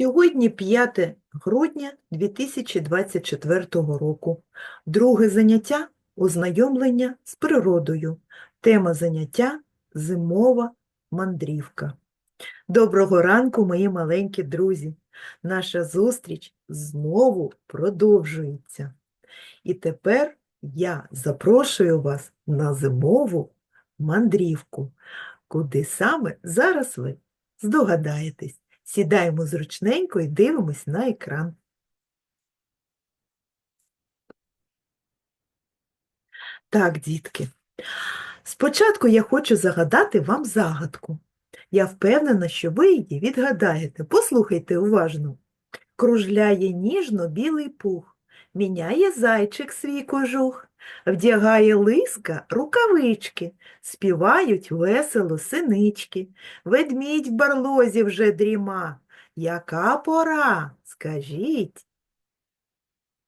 Сьогодні 5 грудня 2024 року. Друге заняття – ознайомлення з природою. Тема заняття – зимова мандрівка. Доброго ранку, мої маленькі друзі! Наша зустріч знову продовжується. І тепер я запрошую вас на зимову мандрівку. Куди саме зараз ви здогадаєтесь. Сідаємо зручненько і дивимось на екран. Так, дітки, спочатку я хочу загадати вам загадку. Я впевнена, що ви її відгадаєте. Послухайте уважно. Кружляє ніжно білий пух, міняє зайчик свій кожух, вдягає лиска рукавички, співають весело синички. Ведмідь в барлозі вже дріма. Яка пора? Скажіть.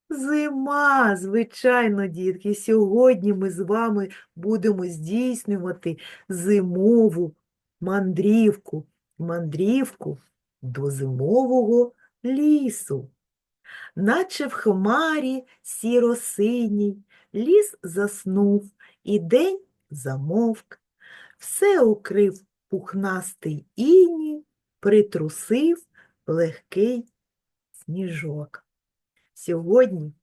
Зима, звичайно, дітки. Сьогодні ми з вами будемо здійснювати зимову мандрівку, мандрівку до зимового лісу. Наче в хмарі сіро-синій, ліс заснув, і день замовк. Все укрив пухнастий іній, притрусив легкий сніжок. Сьогодні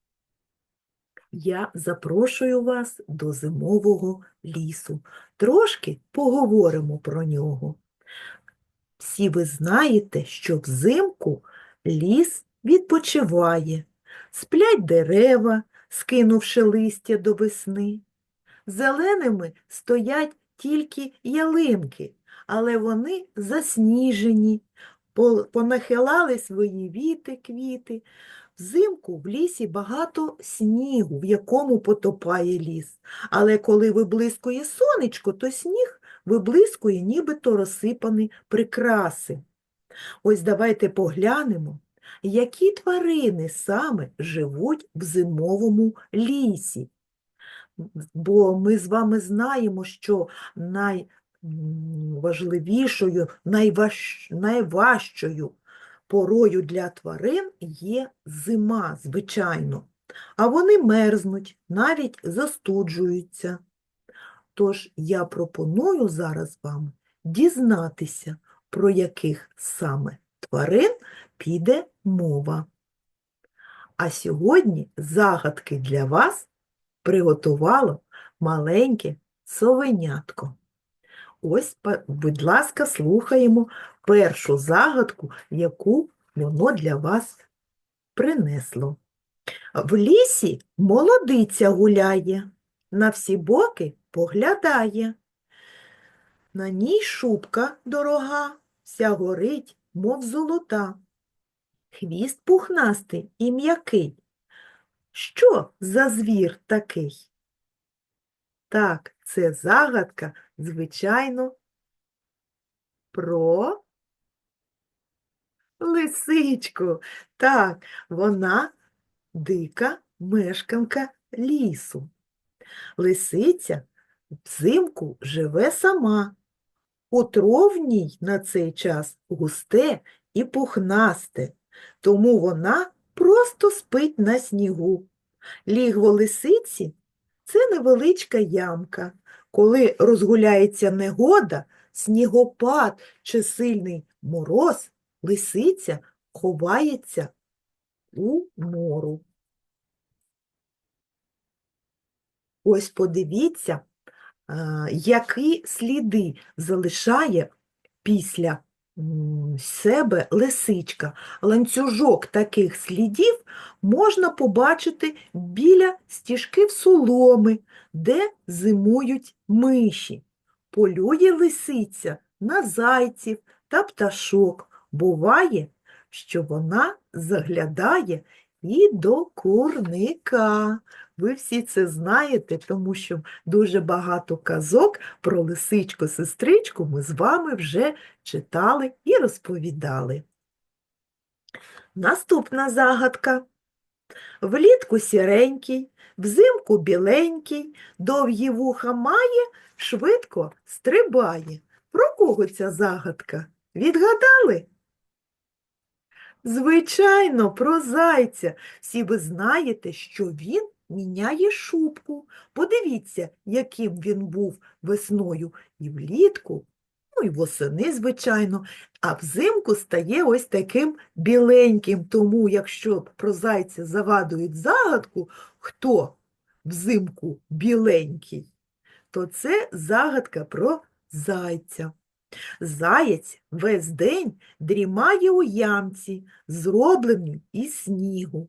я запрошую вас до зимового лісу. Трошки поговоримо про нього. Всі ви знаєте, що взимку ліс відпочиває, сплять дерева, скинувши листя до весни. Зеленими стоять тільки ялинки, але вони засніжені, по- понахилали свої віти, квіти. Взимку в лісі багато снігу, в якому потопає ліс. Але коли виблискує сонечко, то сніг виблискує нібито розсипані прикраси. Ось давайте поглянемо, які тварини саме живуть в зимовому лісі. Бо ми з вами знаємо, що найважливішою, найваж... найважчою порою для тварин є зима, звичайно. А вони мерзнуть, навіть застуджуються. Тож я пропоную зараз вам дізнатися, про яких саме тварин піде мова. А сьогодні загадки для вас приготувало маленьке совенятко. Ось, будь ласка, слухаємо першу загадку, яку воно для вас принесло. В лісі молодиця гуляє, на всі боки поглядає. На ній шубка дорога, вся горить, мов золота. Хвіст пухнастий і м'який. Що за звір такий? Так, це загадка, звичайно, про лисичку. Так, вона дика мешканка лісу. Лисиця взимку живе сама. Утро в на цей час густе і пухнасте, тому вона просто спить на снігу. Лігво лисиці це невеличка ямка. Коли розгуляється негода, снігопад чи сильний мороз, лисиця ховається у нору. Ось подивіться, які сліди залишає після себе лисичка. Ланцюжок таких слідів можна побачити біля стіжків соломи, де зимують миші. Полює лисиця на зайців та пташок. Буває, що вона заглядає і до курника. Ви всі це знаєте, тому що дуже багато казок про лисичку-сестричку ми з вами вже читали і розповідали. Наступна загадка. Влітку сіренький, взимку біленький, довгі вуха має, швидко стрибає. Про кого ця загадка? Відгадали? Звичайно, про зайця. Всі ви знаєте, що він міняє шубку. Подивіться, яким він був весною і влітку, ну і восени, звичайно, а взимку стає ось таким біленьким. Тому, якщо про зайця загадують загадку, хто взимку біленький, то це загадка про зайця. Заєць весь день дрімає у ямці, зробленій із снігу.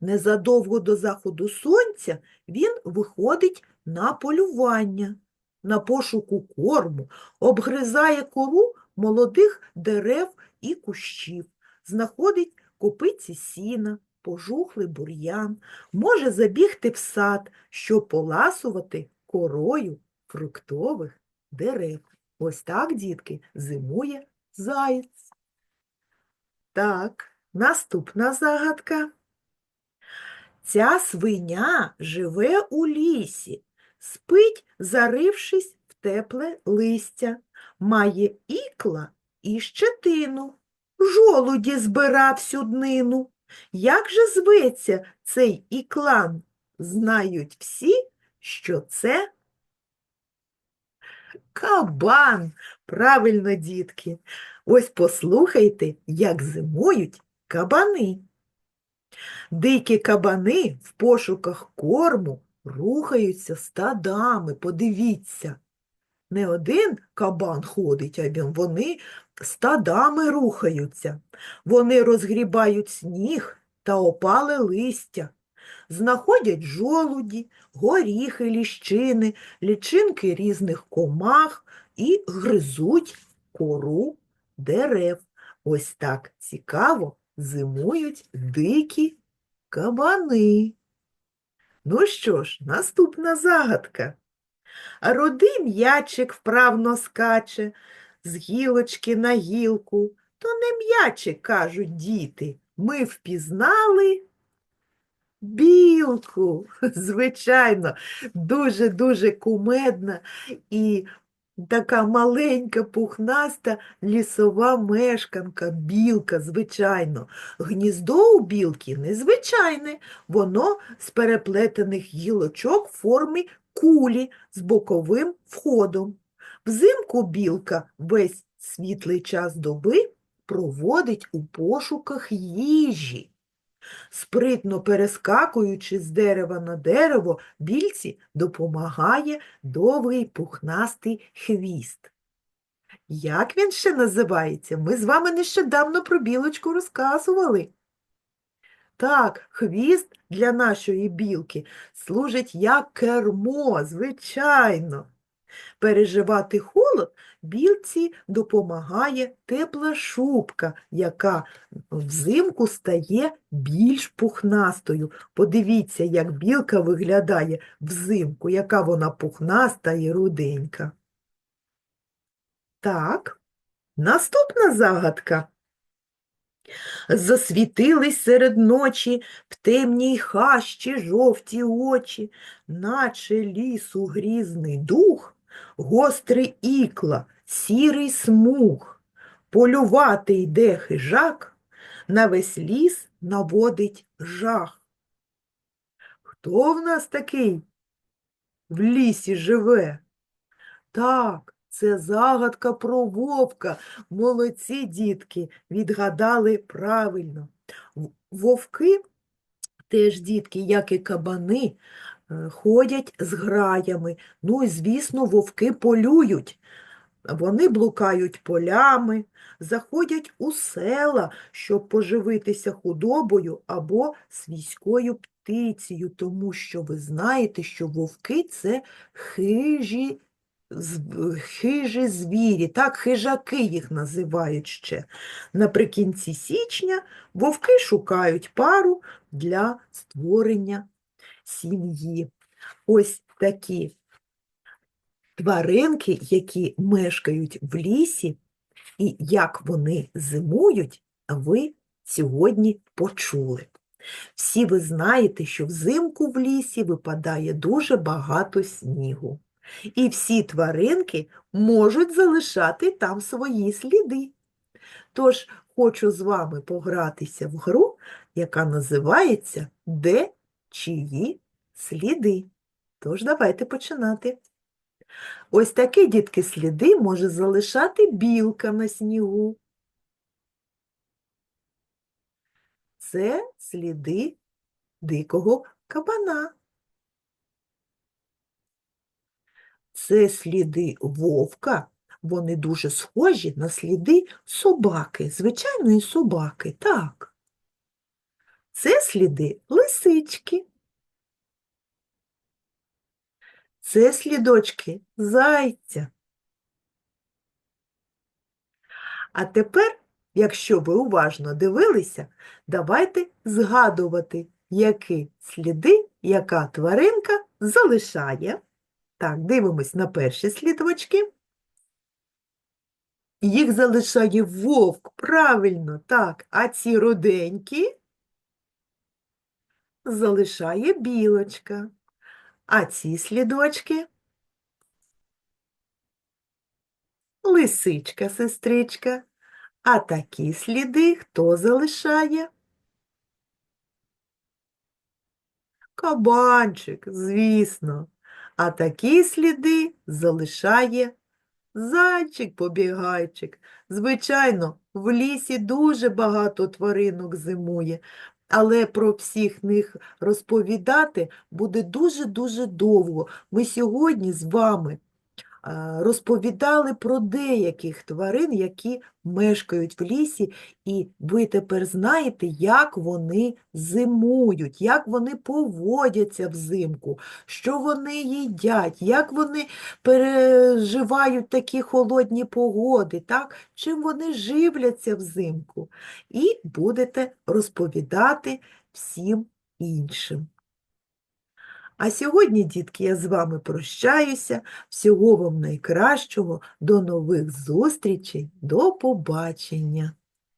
Незадовго до заходу сонця він виходить на полювання, на пошуку корму, обгризає кору молодих дерев і кущів, знаходить копиці сіна, пожухлий бур'ян, може забігти в сад, щоб поласувати корою фруктових дерев. Ось так, дітки, зимує заєць. Так, наступна загадка. Ця свиня живе у лісі, спить, зарившись в тепле листя, має ікла і щетину, жолуді збира всю днину. Як же зветься цей іклан? Знають всі, що це Кабан. Правильно, дітки. Ось послухайте, як зимують кабани. Дикі кабани в пошуках корму рухаються стадами. Подивіться. Не один кабан ходить, а вони стадами рухаються. Вони розгрібають сніг та опале листя, знаходять жолуді, горіхи, ліщини, лічинки різних комах і гризуть кору дерев. Ось так цікаво зимують дикі кабани. Ну що ж, наступна загадка. Роди м'ячик вправно скаче з гілочки на гілку. То не м'ячик, кажуть діти. Ми впізнали білку. Звичайно, дуже-дуже кумедна і така маленька, пухнаста лісова мешканка, білка, звичайно. Гніздо у білки незвичайне, воно з переплетених гілочок в формі кулі з боковим входом. Взимку білка весь світлий час доби проводить у пошуках їжі. Спритно перескакуючи з дерева на дерево, більці допомагає довгий пухнастий хвіст. Як він ще називається? Ми з вами нещодавно про білочку розказували. Так, хвіст для нашої білки служить як кермо, звичайно. Переживати холод білці допомагає тепла шубка, яка взимку стає більш пухнастою. Подивіться, як білка виглядає взимку, яка вона пухнаста і руденька. Так, наступна загадка. Засвітились серед ночі в темній хащі жовті очі, наче лісу грізний дух, гострий ікла, сірий смуг, полювати йде хижак, на весь ліс наводить жах. Хто в нас такий в лісі живе? Так, це загадка про вовка. Молодці дітки, відгадали правильно. Вовки теж дітки, як і кабани, ходять з граями. Ну і, звісно, вовки полюють. Вони блукають полями, заходять у села, щоб поживитися худобою або свійською птицею, тому що ви знаєте, що вовки це хижі, хижі звірі, так, хижаки їх називають ще. Наприкінці січня вовки шукають пару для створення сім'ї. Ось такі тваринки, які мешкають в лісі, і як вони зимують, ви сьогодні почули. Всі ви знаєте, що взимку в лісі випадає дуже багато снігу. І всі тваринки можуть залишати там свої сліди. Тож хочу з вами погратися в гру, яка називається Де чиї сліди. Тож давайте починати. Ось такі дітки сліди може залишати білка на снігу. Це сліди дикого кабана. Це сліди вовка. Вони дуже схожі на сліди собаки, звичайної собаки, так. Це сліди лисички. Це слідочки зайця. А тепер, якщо ви уважно дивилися, давайте згадувати, які сліди яка тваринка залишає. Так, дивимось на перші слідочки. Їх залишає вовк, правильно, так. А ці руденькі залишає білочка. А ці слідочки лисичка, сестричка. А такі сліди хто залишає? Кабанчик, звісно. А такі сліди залишає зайчик-побігайчик. Звичайно, в лісі дуже багато тваринок зимує, але про всіх них розповідати буде дуже-дуже довго. Ми сьогодні з вами розповідали про деяких тварин, які мешкають в лісі, і ви тепер знаєте, як вони зимують, як вони поводяться взимку, що вони їдять, як вони переживають такі холодні погоди, так? чим вони живляться взимку. І будете розповідати всім іншим. А сьогодні, дітки, я з вами прощаюся. Всього вам найкращого, до нових зустрічей, до побачення!